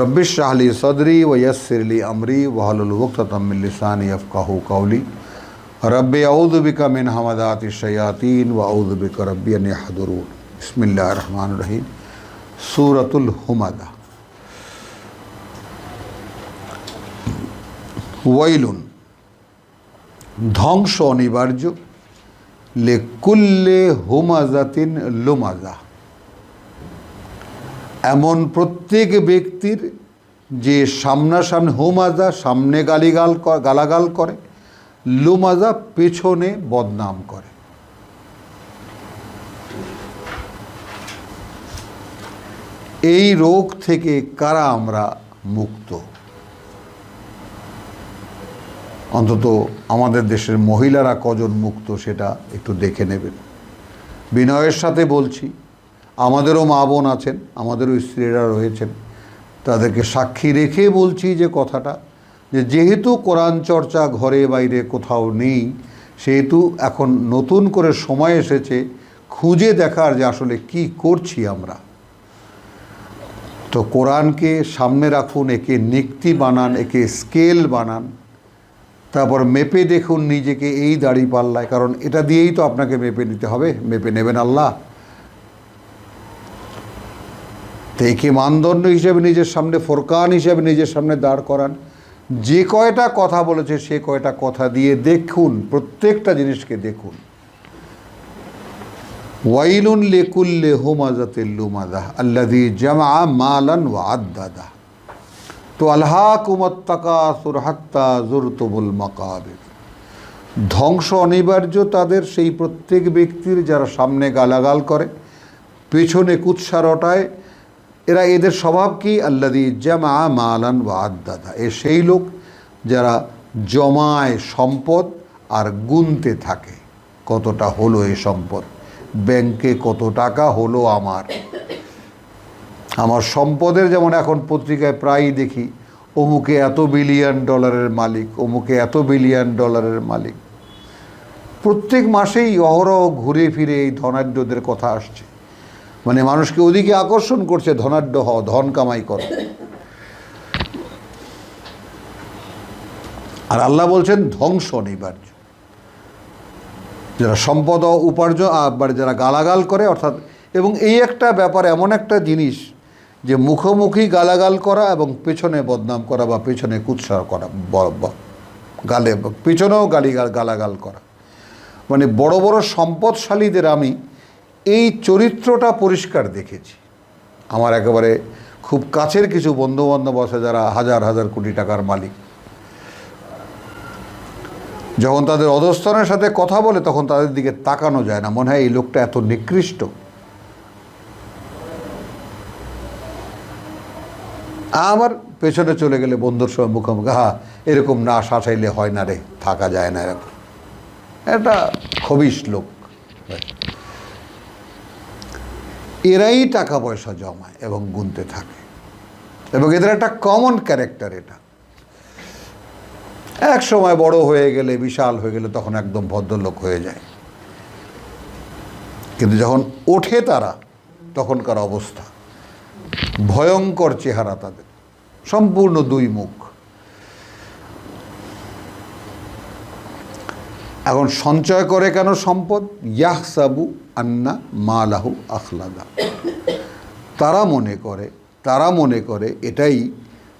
রব্বিশ শাহলি সদরি ওয়সরলি আমরি ওয়াহলুল ওক্তমিল্লিসানি আফকাহু কৌলি রব্বে আউদুবিকা মিন হামাদাতি শয়াতিন ও আউদুবিকা রব্বিয়ান হাদুরুন বিসমিল্লাহ রহমান রহিম। সুরতুল হুমাদা। ওয়াইলুন। ধ্বংস অনিবার্য। লেকুল্লে হুমাজাতিন লুমাজা। এমন প্রত্যেক ব্যক্তির যে সামনাসামনি হুমাজা সামনে গালিগাল গালাগাল করে, লোমাজা পেছনে বদনাম করে। এই রোগ থেকে কারা আমরা মুক্ত? অন্তত আমাদের দেশের মহিলারা কজন মুক্ত সেটা একটু দেখে নেবেন। বিনয়ের সাথে বলছি আমাদেরও মা বোন আছেন, আমাদেরও স্ত্রীরা রয়েছেন। তাদেরকে সাক্ষী রেখে বলছি যে কথাটা, যে যেহেতু কোরআন চর্চা ঘরে বাইরে কোথাও নেই, সেহেতু এখন নতুন করে সময় এসেছে খুঁজে দেখার যে আসলে কি করছি আমরা। তো কোরআনকে সামনে রাখুন, একে নিক্তি বানান, একে স্কেল বানান, তারপর মেপে দেখুন নিজেকে এই দাড়ি পাল্লায়, কারণ এটা দিয়েই তো আপনাকে মেপে নিতে হবে, মেপে নেবেন আল্লাহ। তো একে মানদণ্ড হিসেবে নিজের সামনে, ফোরকান হিসেবে নিজের সামনে দাঁড় করান? যে কয়টা কথা বলেছে, সে কয়টা কথা দিয়ে দেখুন, প্রত্যেকটা জিনিসকে দেখুন। ওয়াইলুন লেকুল্লে হুমাজাতিল লুমাদা আল্লাদি জামা মালান ওয়া আদাদা তো আল্লাহ কুমত্তাকা সুরহাত্তা জুরতুবুল মাকাবির। ধ্বংস অনিবার্য তাদের সেই প্রত্যেক ব্যক্তির যারা সামনে গালাগাল করে, পেছনে কুৎসা রটায় এরা এদের স্বভাব কি? আল্লাদি জামা মালান ওয়া আদাদা এ সেই লোক যারা জমায় সম্পদ আর গুনতে থাকে। কতটা হলো এ সম্পদ? ব্যাংকে কত টাকা হলো আমার? আমার সম্পদের যেমন এখন পত্রিকায় প্রায়ই দেখি, অমুকে এত বিলিয়ন ডলারের মালিক, অমুকে এত বিলিয়ন ডলারের মালিক। প্রত্যেক মাসেই অহরহ ঘুরে ফিরে এই ধনাঢ্যদের কথা আসছে। মানে মানুষকে ওদিকে আকর্ষণ করছে, ধনাঢ্য হও, ধন কামাই করো। আর আল্লাহ বলছেন, ধ্বংস অনিবার্য। যারা সম্পদ উপার্জন আবার যারা গালাগাল করে, অর্থাৎ, এবং এই একটা ব্যাপার, এমন একটা জিনিস যে মুখোমুখি গালাগাল করা এবং পেছনে বদনাম করা বা পেছনে কুৎসা করা গালে, পেছনেও গালি গালাগাল করা। মানে বড় বড় সম্পদশালীদের আমি এই চরিত্রটা পরিষ্কার দেখেছি। আমার একেবারে খুব কাছের কিছু বন্ধুবান্ধব আছে যারা হাজার হাজার কোটি টাকার মালিক। যখন তাদের অধস্থানের সাথে কথা বলে তখন তাদের দিকে তাকানো যায় না। মনে হয় এই লোকটা এত নিকৃষ্ট। আমার পেছনে চলে গেলে বন্ধুর সঙ্গে মুখোমুখি, হা, এরকম না শাসাইলে হয় না রে, থাকা যায় না এরকম। এটা খবিস লোক। এরাই টাকা পয়সা জমায় এবং গুনতে থাকে। এবং এদের একটা কমন ক্যারেক্টার এটা। এক সময় বড় হয়ে গেলে, বিশাল হয়ে গেলে তখন একদম ভদ্রলোক হয়ে যায়। কিন্তু যখন ওঠে তারা, তখনকার অবস্থা। ভয়ঙ্কর চেহারা তাদের। সম্পূর্ণ দুই মুখ। এখন সঞ্চয় করে কেন সম্পদ? ইয়াহ সাবু আন্না মালাহু আখলাদা। তারা মনে করে, তারা মনে করে এটাই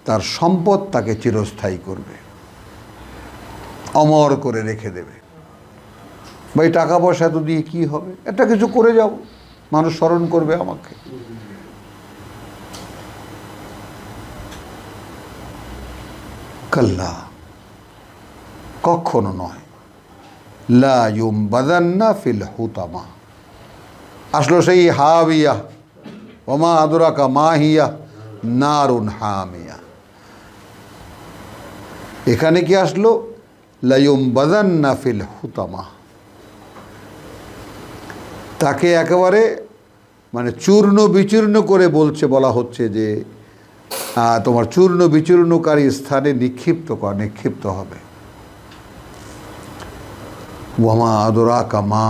তার সম্পদ তাকে চিরস্থায়ী করবে। অমর করে রেখে দেবে। ভাই, টাকা পয়সা তো দিয়ে কী হবে? একটা কিছু করে যাব মানুষ স্মরণ করবে আমাকে। কাল্লা, কখনো নয়। হুতামা। আসলো সেই হাবিয়া, ওমা আদরাকা মাহিয়া নারুন হামিয়া। এখানে কি আসলো? লাইম বাদান্না ফিল হুতামা। তাকে একেবারে মানে চূর্ণ বিচূর্ণ করে বলছে, বলা হচ্ছে যে তোমার চূর্ণ বিচূর্ণকারী স্থানে নিক্ষিপ্ত কর, নিক্ষিপ্ত হবে। ওয়ামা আদরা কামা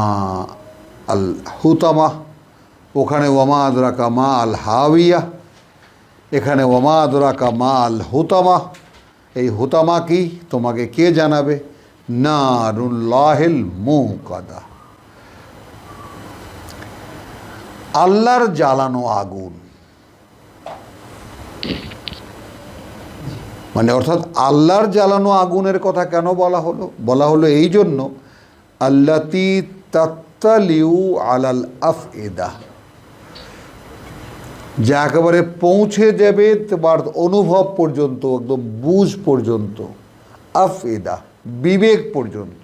আল হুতামা, ওখানে ওয়ামা আদরা কামা আল হাবিয়া এখানে ওয়ামা আদরা কামা আল হুতামা। এই হুতামা কি? তোমাকে কে জানাবে? নারুল্লাহিল মুকাদা আল্লাহর জ্বালানো আগুন। মানে অর্থাৎ আল্লাহর জ্বালানো আগুনের কথা কেন বলা হলো? বলা হলো এই জন্য আল্লাতি তাত্তালিউ আলাল আফ এদা যা একেবারে পৌঁছে যাবে তোমার অনুভব পর্যন্ত, একদম বুঝ পর্যন্ত আফ এদা বিবেক পর্যন্ত।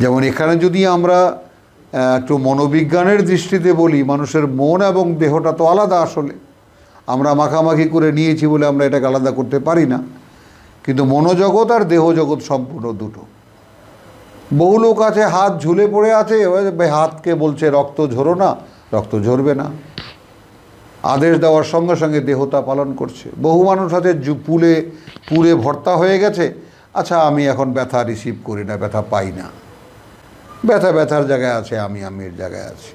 যেমন এখানে যদি আমরা একটু মনোবিজ্ঞানের দৃষ্টিতে বলি, মানুষের মন এবং দেহটা তো আলাদা আসলে। আমরা মাখামাখি করে নিয়েছি বলে আমরা এটাকে আলাদা করতে পারি না। কিন্তু মনোজগৎ আর দেহ জগৎ সম্পূর্ণ দুটো। বহু লোক আছে, হাত ঝুলে পড়ে আছে হাতকে বলছে, রক্ত ঝরো না, রক্ত ঝরবে না। আদেশ দেওয়ার সঙ্গে সঙ্গে দেহতা পালন করছে। বহু মানুষ আছে পুলে পুরে ভর্তা হয়ে গেছে। আচ্ছা আমি এখন ব্যথা রিসিভ করি না, ব্যথা পাই না। ব্যথা ব্যথার জায়গায় আছে, আমি আমির জায়গায় আছি।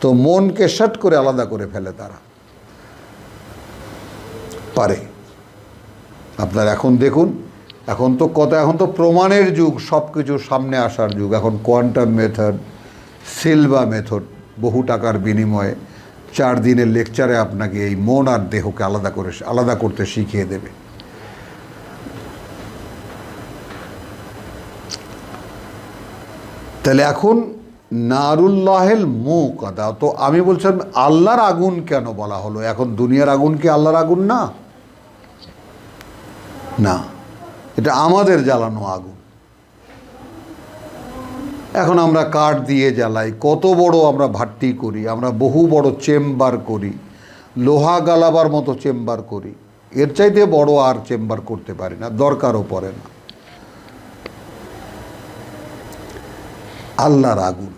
তো মনকে শট করে আলাদা করে ফেলে তারা। পারে। আপনার এখন দেখুন, এখন তো কত এখন তো প্রমাণের যুগ সব কিছু সামনে আসার যুগ। এখন কোয়ান্টাম মেথড, সিলভা মেথড, বহু টাকার বিনিময়ে চার দিনের লেকচারে আপনাকে এই মন আর দেহকে আলাদা করে, আলাদা করতে শিখিয়ে দেবে। তাহলে এখন নারুল্লাহেল মুখ তো আমি বলছিলাম আল্লাহর আগুন কেন বলা হলো? এখন দুনিয়ার আগুন কি আল্লাহর আগুন না? না, এটা আমাদের জ্বালানো আগুন। এখন আমরা কাঠ দিয়ে জ্বালাই, কত বড় আমরা ভাট্টি করি, আমরা বহু বড় চেম্বার করি, লোহা গালাবার মতো চেম্বার করি। এর চাইতে বড় আর চেম্বার করতে পারি না, দরকারও পড়ে না। আল্লাহর আগুন।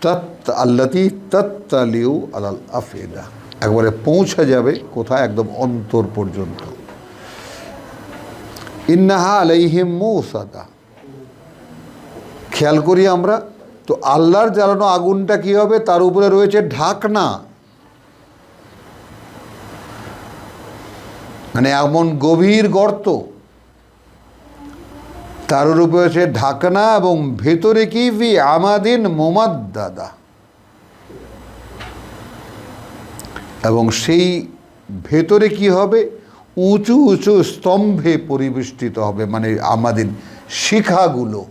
তৎ আল্লাতি তত্তালিউ আলাল আফেদা। একবারে পৌঁছে যাবে কোথায়? একদম অন্তর পর্যন্ত। ইন্নাহা আলাইহিম মৌসাদা খেয়াল করি আমরা, তো আল্লাহর জ্বালানো আগুনটা কি হবে? তার উপরে রয়েছে ঢাকনা। মানে এমন গভীর গর্ত। তার উপরে রয়েছে ঢাকনা এবং ভেতরে কি? ভি আমাদিন মোমাদ্দাদা। এবং সেই ভেতরে কি হবে? উঁচু উঁচু স্তম্ভে পরিবেষ্টিত হবে মানে আমাদের শিখাগুলো।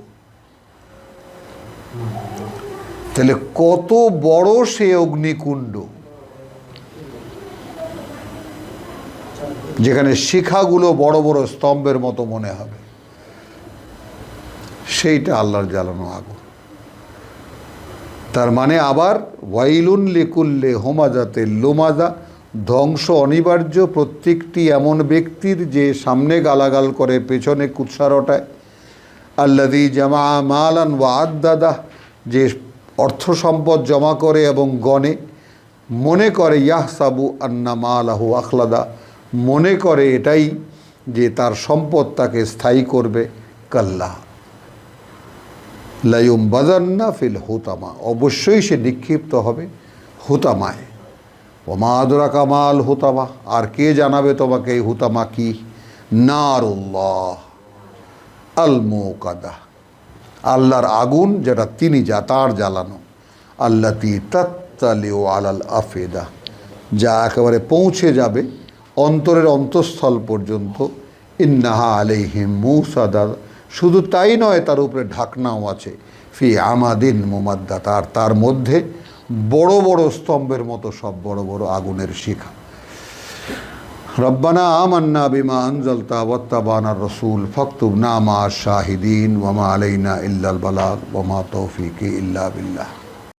তাহলে কত বড় সে অগ্নিকুণ্ড? যেখানে শিখাগুলো বড় বড় স্তম্ভের মতো মনে হবে। সেইটা আল্লাহর জ্বালানো আগুন। তার মানে আবার ওয়াইলুন লিকুল্লে হোমাজাতে লোমাজা ধ্বংস অনিবার্য প্রত্যেকটি এমন ব্যক্তির যে সামনে গালাগাল করে, পেছনে কুৎসারটায় আল্লাদি জামা মালান ওয়া আদাদা যে অর্থ সম্পদ জমা করে এবং গণে। মনে করে ইয়াহ সাবু আন্না মালাহু আখলাদা। মনে করে এটাই যে তার সম্পদ তাকে স্থায়ী করবে কাল্লা। লায়ুম বাজান্না ফিল হুতামা। অবশ্যই সে নিক্ষিপ্ত হবে হুতামায়। ওমা আদরা কামাল হুতামা, আর কে জানাবে তোমাকে এই হুতামা কি? নারুল্লাহ আল মোকাদা আল্লাহর আগুন যেটা তিনি যা তার জ্বালানো। আল্লাতি তাত্তালিও আলাল আফেদা। যা একেবারে পৌঁছে যাবে অন্তরের অন্তঃস্থল পর্যন্ত। ইন্নাহা আলাইহিম মুসাদা। শুধু তাই নয়, তার উপরে ঢাকনাও আছে। ফি আমাদিন মোমাদ্দা তার তার মধ্যে বড় বড় স্তম্ভের মতো সব বড় বড় আগুনের শিখা। রব্বানা আমান্না বিমা আনজালতা ওয়াত্তাবানা রসুল, ফক্তুব নামা শাহিদিন ওয়ামা আলাইনা ইল্লাল বালাগ ওমা তৌফিকি ইল্লা বিল্লাহ।